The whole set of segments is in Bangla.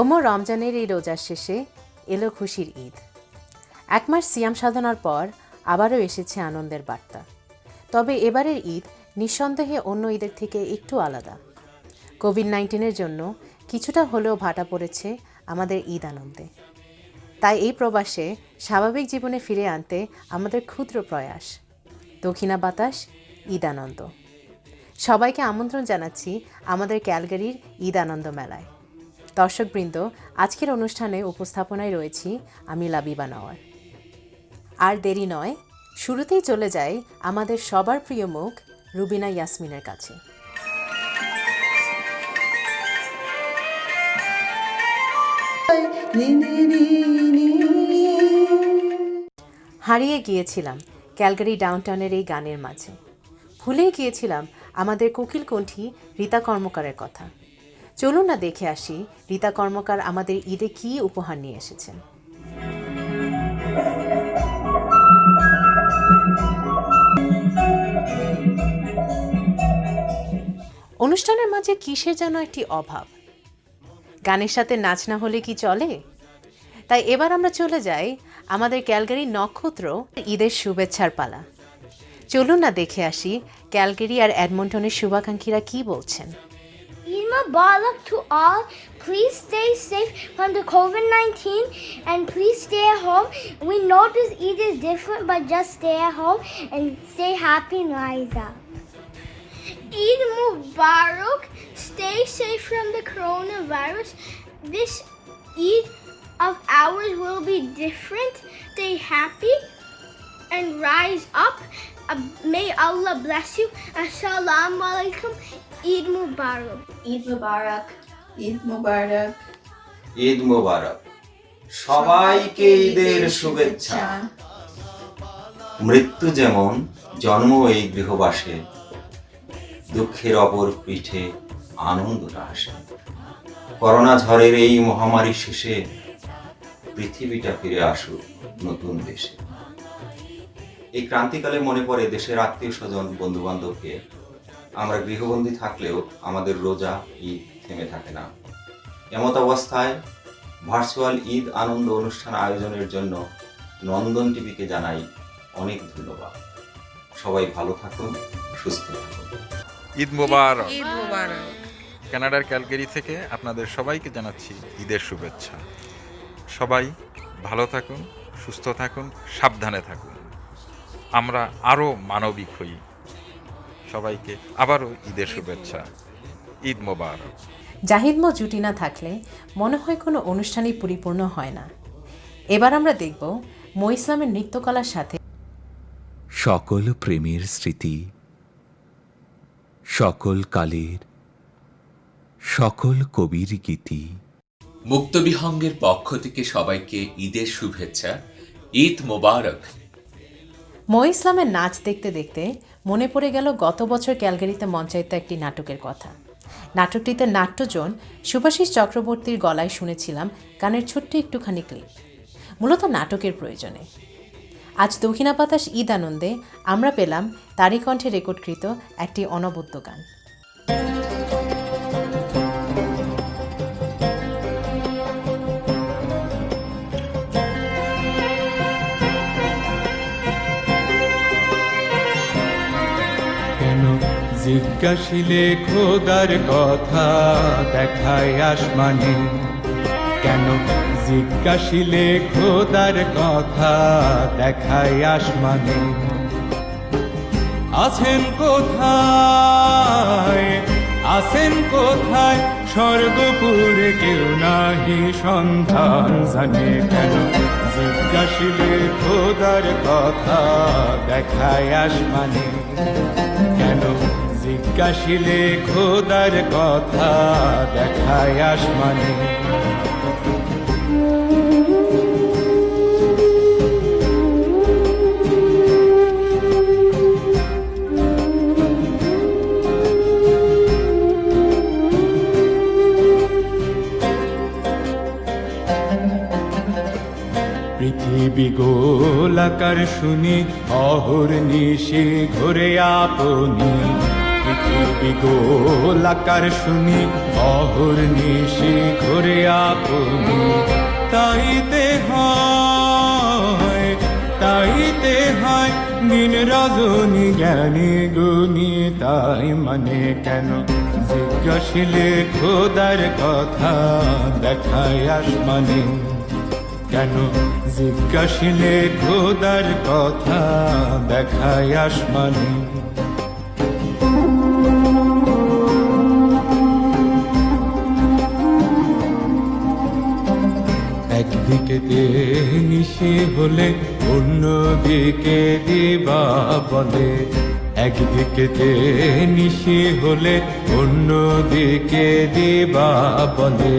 ওমর রমজানের এই রোজার শেষে এলো খুশির ঈদ। এক মাস সিয়াম সাধনার পর আবারও এসেছে আনন্দের বার্তা। তবে এবারের ঈদ নিঃসন্দেহে অন্য ঈদের থেকে একটু আলাদা। কোভিড নাইন্টিনের জন্য কিছুটা হলেও ভাটা পড়েছে আমাদের ঈদ আনন্দে। তাই এই প্রবাসে স্বাভাবিক জীবনে ফিরে আনতে আমাদের ক্ষুদ্র প্রয়াস, দক্ষিণা বাতাস, ঈদ আনন্দ। সবাইকে আমন্ত্রণ জানাচ্ছি আমাদের ক্যালগারির ঈদ আনন্দ মেলায়। দর্শকবৃন্দ, আজকের অনুষ্ঠানে উপস্থাপনায় রয়েছি আমি লাবিবা নওয়ার। আর দেরি নয়, শুরুতেই চলে যাই আমাদের সবার প্রিয় মুখ, রুবিনা ইয়াসমিনের কাছে। হারিয়ে গিয়েছিলাম ক্যালগারি ডাউনটাউনের এই গানের মাঝে। ভুলেই গিয়েছিলাম আমাদের কোকিল কণ্ঠী রীতা কর্মকারের কথা। চলুন না দেখে আসি রীতা কর্মকার আমাদের ঈদে কী উপহার নিয়ে এসেছেন। অনুষ্ঠানের মাঝে কিসের যেন একটি অভাব? গানের সাথে নাচ না হলে কি চলে? তাই এবার আমরা চলে যাই আমাদের ক্যালগারি নক্ষত্র ঈদের শুভেচ্ছার পালা। চলুন না দেখে আসি ক্যালগেরি আর অ্যাডমন্টনের শুভাকাঙ্ক্ষীরা কি বলছেন। Eid Mubarak to all. Please stay safe from the COVID 19 and please stay at home. We know this Eid is different, but just stay at home and stay happy and rise up. Eid Mubarak. Stay safe from the coronavirus. This Eid of ours will be different. Stay happy and rise up. Uh, may Allah bless you. Assalamu alaikum. Eid Mubarak. Eid মুবারক। ঈদ মুবারক। ঈদ মোবারক। সবাইকে ঈদের শুভেচ্ছা। মৃত্যু যেমন জন্ম এই গৃহবাসে দুঃখের অপর পিঠে আনন্দটা আসে করোনা ঝড়ের এই মহামারী শেষে পৃথিবীটা ফিরে আসুক নতুন দেশে। এই ক্রান্তিকালে মনে পড়ে দেশের আত্মীয় স্বজন বন্ধু বান্ধবকে আমরা গৃহবন্দী থাকলেও আমাদের রোজা ঈদ থেমে থাকে না। এমত অবস্থায় ভার্চুয়াল ঈদ আনন্দ অনুষ্ঠান আয়োজনের জন্য নন্দন টিভিকে জানাই অনেক ধন্যবাদ। সবাই ভালো থাকুন সুস্থ থাকুন। ঈদ মোবারক। কানাডার ক্যালগেরি থেকে আপনাদের সবাইকে জানাচ্ছি ঈদের শুভেচ্ছা। সবাই ভালো থাকুন সুস্থ থাকুন সাবধানে থাকুন। আমরা আরও মানবিক হই। সবাইকে আবারও ঈদের শুভেচ্ছা। ঈদ মোবারক। জাহিদমো জুটি না থাকলে মনে হয় কোনো অনুষ্ঠানই পরিপূর্ণ হয় না। এবার আমরা দেখব মই ইসলামের নৃত্যকলার সাথে। সকল প্রেমের স্মৃতি সকল কালের সকল কবির গীতি। মুক্তবিহঙ্গের পক্ষ থেকে সবাইকে ঈদের শুভেচ্ছা। ঈদ মোবারক। মই ইসলামের নাচ দেখতে দেখতে মনে পড়ে গেল গত বছর ক্যালগেরিতে মঞ্চায়িত একটি নাটকের কথা। নাটকটিতে নাট্যজন সুভাষিস চক্রবর্তীর গলায় শুনেছিলাম গানের ছোট্ট একটুখানি ক্লিপ। মূলত নাটকের প্রয়োজনে। আজ দক্ষিণা বাতাস ঈদ আনন্দে আমরা পেলাম তারিকণ্ঠে রেকর্ডকৃত একটি অনবদ্য গান। জিজ্ঞাসিলে খোদার কথা দেখায় আসমানে। কেন জিজ্ঞাসিলে খোদার কথা দেখায় আসমানে। আছেন কোথায় আছেন কোথায়? স্বর্গপুরে কেউ নাহি সন্ধান জানে। কেন জিজ্ঞাসিলে খোদার কথা দেখায় আসমানে। কেন জিজ্ঞাসিলে খোদার কথা দেখায় আসমানে। পৃথিবী গোলাকার শুনি অহর নিশে ঘুরে আপনি। পৃথিবী গোলাকার শুনি, অহর নিশে ঘরে আপনি। তাইতে হয় তাইতে হয়, দিন রজনী জ্ঞানী গুণী, তাই মানে কেন? জিজ্ঞাসিলে খোদার কথা দেখায় আসমানে। কেন? জিজ্ঞাসিলে খোদার কথা দেখায় আসমানে। একদিকে নিশে হলে অন্যদিকে দিবা বলে। একদিকে নিশে হলে অন্যদিকে দিবা বলে।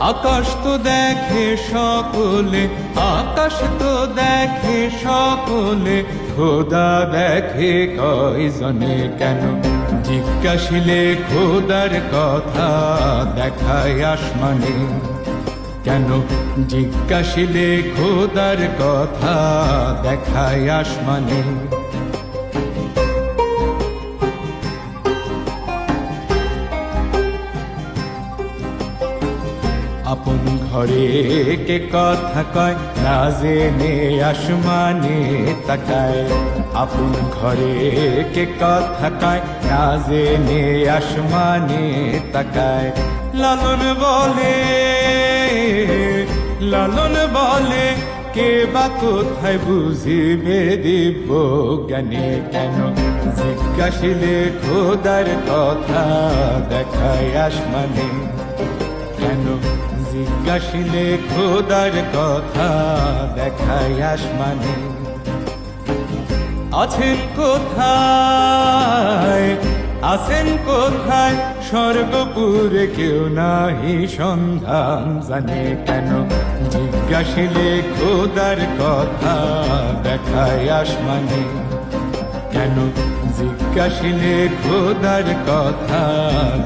আকাশ তো দেখে সকলে, আকাশ তো দেখে সকলে, খোদা দেখে কয়জনে কেন? জিজ্ঞাসিলে খোদার কথা দেখায় আসমানে। কেন? জিজ্ঞাসিলে খোদার কথা দেখায় আসমানে। আপন ঘরে কে কথা কয়, না জেনে আসমানে তাকায়। আপন ঘরে কে কথা কয়, না জেনে আসমানে তাকায়। লালন বলে লালন বলে, কে বা কোথায় বুঝিবে দিব্য জ্ঞানে কেন? জিজ্ঞাসিলে খোদার কথা দেখায় আসমানে। কেন? জিজ্ঞাসিলে খোদার কথা দেখায় আসমানে। আছেন কোথায়? আছেন কোথায়? স্বর্গপুরে কেউ নাহি সন্ধান জানে কেন? জিজ্ঞাসিলে খোদার কথা দেখায় আসমানে। কেন? জিজ্ঞাসিলে খোদার কথা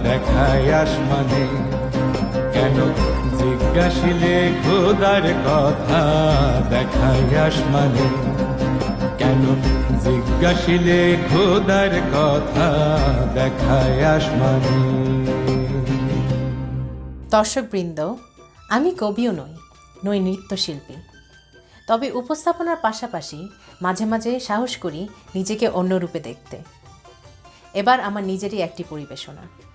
দেখায় আসমানে। কেন? জিজ্ঞাসিলে খোদার কথা দেখায় আসমানে। কেন? জিজ্ঞাসিলে খোদার কথা, দেখায় আসমানে। দর্শকবৃন্দ, আমি কবিও নই নই নৃত্যশিল্পী। তবে উপস্থাপনার পাশাপাশি মাঝে মাঝে সাহস করি নিজেকে অন্য রূপে দেখতে। এবার আমার নিজেরই একটি পরিবেশনা।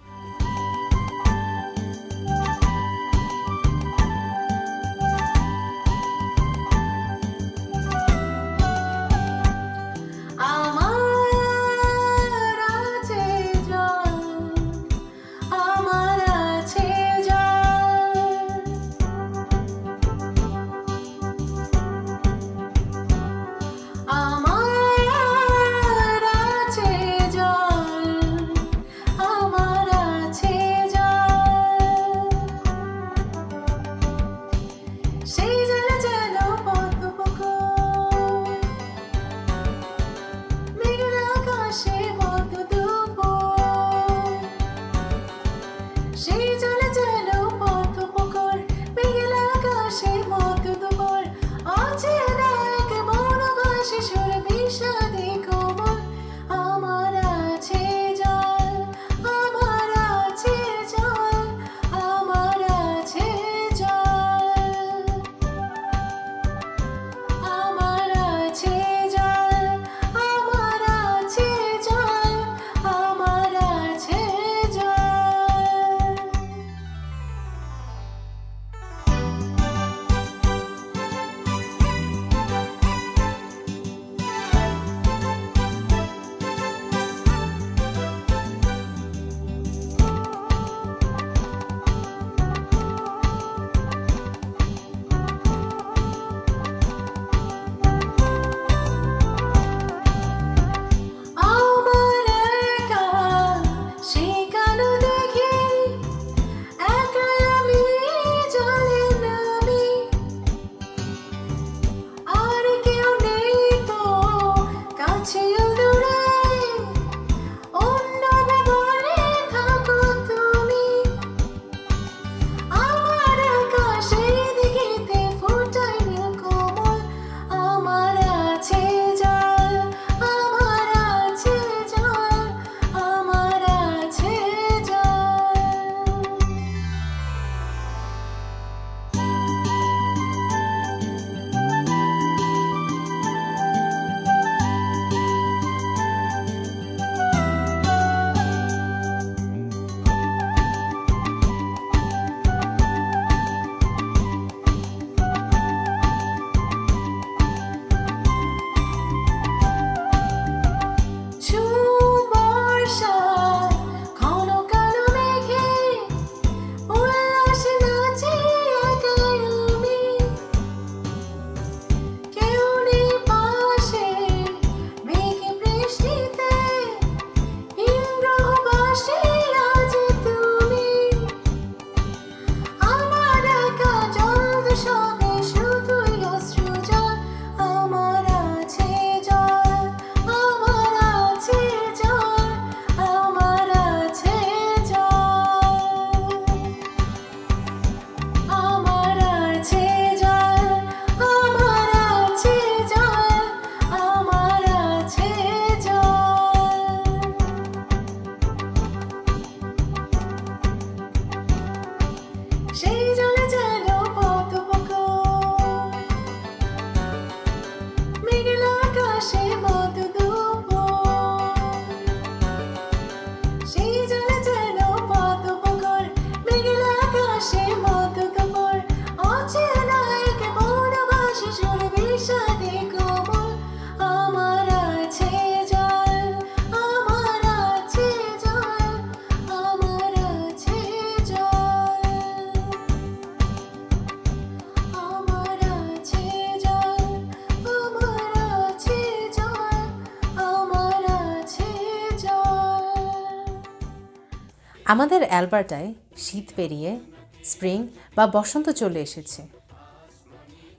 আমাদের অ্যালবার্টায় শীত পেরিয়ে স্প্রিং বা বসন্ত চলে এসেছে।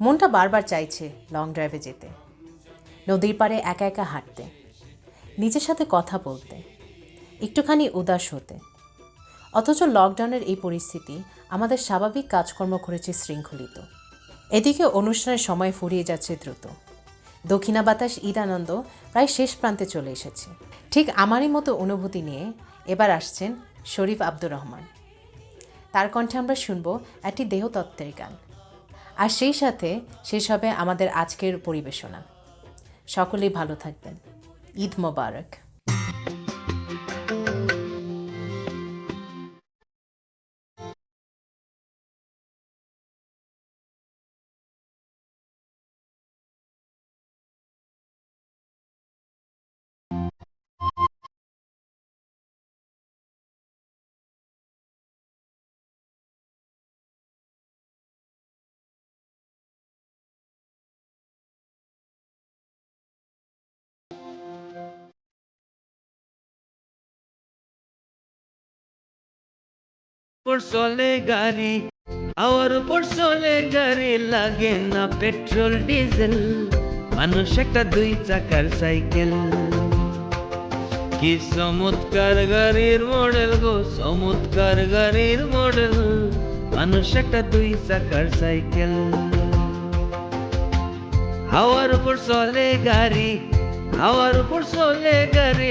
মনটা বারবার চাইছে লং ড্রাইভে যেতে। নদীর পাড়ে একা একা হাঁটতে। নিজের সাথে কথা বলতে। একটুখানি উদাস হতে। অথচ লকডাউনের এই পরিস্থিতি আমাদের স্বাভাবিক কাজকর্ম করেছে শৃঙ্খলিত। এদিকে অনুষ্ঠানের সময় ফুরিয়ে যাচ্ছে দ্রুত। দক্ষিণা বাতাস ঈদ আনন্দ প্রায় শেষ প্রান্তে চলে এসেছে। ঠিক আমারই মতো অনুভূতি নিয়ে এবার আসছেন শরীফ আব্দুর রহমান। তার কণ্ঠে আমরা শুনব একটি দেহতত্ত্বের গান। আর সেই সাথে শেষ হবে আমাদের আজকের পরিবেশনা। সকলেই ভালো থাকবেন। ঈদ মোবারক। উপর চলে গাড়ি আওয়ার উপর চলে গাড়ি লাগে না পেট্রোল ডিজেল মানুষ একটা দুই চাকার সাইকেল কি চমৎকার গাড়ির মডেল গো চমৎকার গাড়ির মডেল মানুষ একটা দুই চাকার সাইকেল হাওয়ার উপর চলে গাড়ি হাওয়ার উপর চলে গাড়ি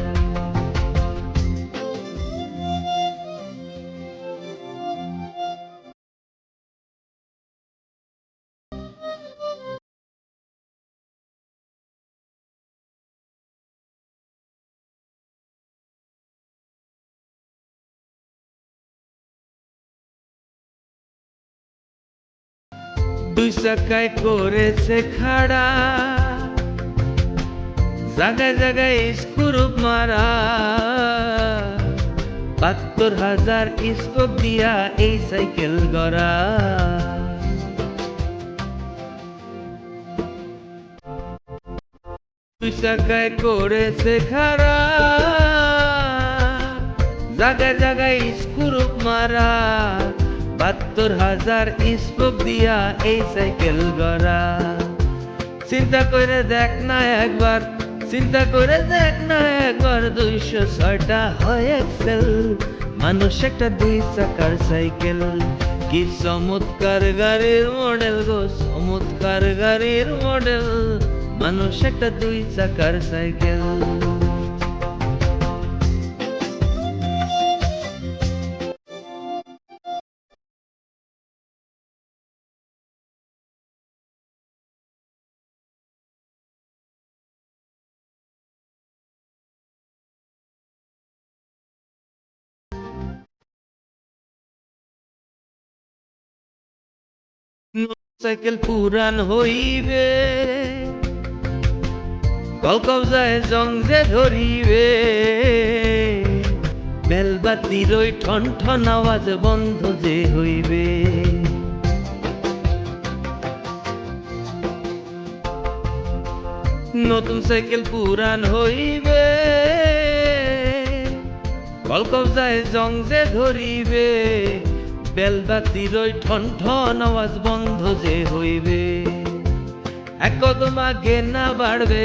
দুই চাকায় করেছে খাড়া। জায়গায় জায়গায় স্ক্রুপ মারা। বাহাত্তর হাজার স্কোপ দিয়া এই সাইকেল গড়া। দুই চাকায় করেছে খাড়া। জায়গায় জায়গায় স্ক্রুপ মারা। বাহাত্তর হাজার স্কোপ দিয়া এই সাইকেল গড়া। চিন্তা করে দেখ না একবার, চিন্তা করে দেখ না একবার, দুইশো ছয়টা হয় এক্সেল মানুষ একটা দুই চাকার সাইকেল, কি চমৎকার গাড়ির মডেল গো, চমৎকার গাড়ির মডেল। মানুষ একটা দুই চাকার সাইকেল। সাইকেল পুরান হইবে। কল কবজায় জং যে ধরিবে। বেলবাতির ওই ঠন ঠন আওয়াজ বন্ধ যে হইবে। নতুন সাইকেল পুরান হইবে। কল কবজায় জং যে ধরিবে। বেলবাতির ওই ঠন ঠন আওয়াজ বন্ধ যে হইবে। এক কদম আগে না বাড়বে,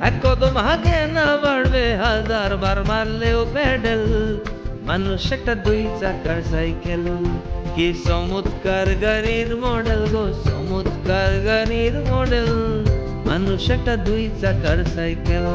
এক কদম আগে না বাড়বে, হাজার বার মারলেও প্যাডেল। মানুষ একটা দুই চাকার সাইকেল, কি চমৎকার গাড়ির মডেল গো, চমৎকার গাড়ির মডেল। মানুষ একটা দুই চাকার সাইকেল।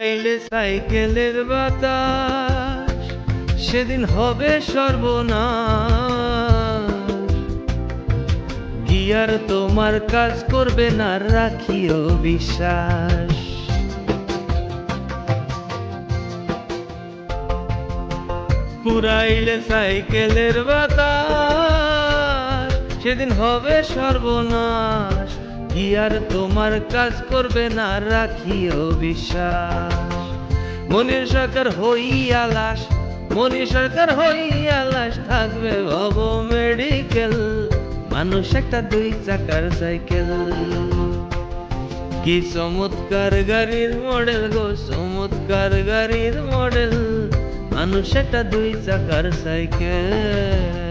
উড়াইলে সাইকেলের বাতাস, সেদিন হবে সর্বনাশ। গিয়ার তোমার কাজ করবে না, রাখিও বিশ্বাস। পুরাইলে সাইকেলের বাতাস, সেদিন হবে সর্বনাশ। গিয়ার তোমার কাজ করবে না, রাখিও বিশ্বাস। মনির সরকার হইয়া লাশ সরকার হইয়া লাশ থাকবে ভব মেডিকেল মানুষ একটা দুই চাকার সাইকেল কি চমৎকার গাড়ির মডেল গো, চমৎকার গাড়ির মডেল মানুষ একটা দুই চাকার সাইকেল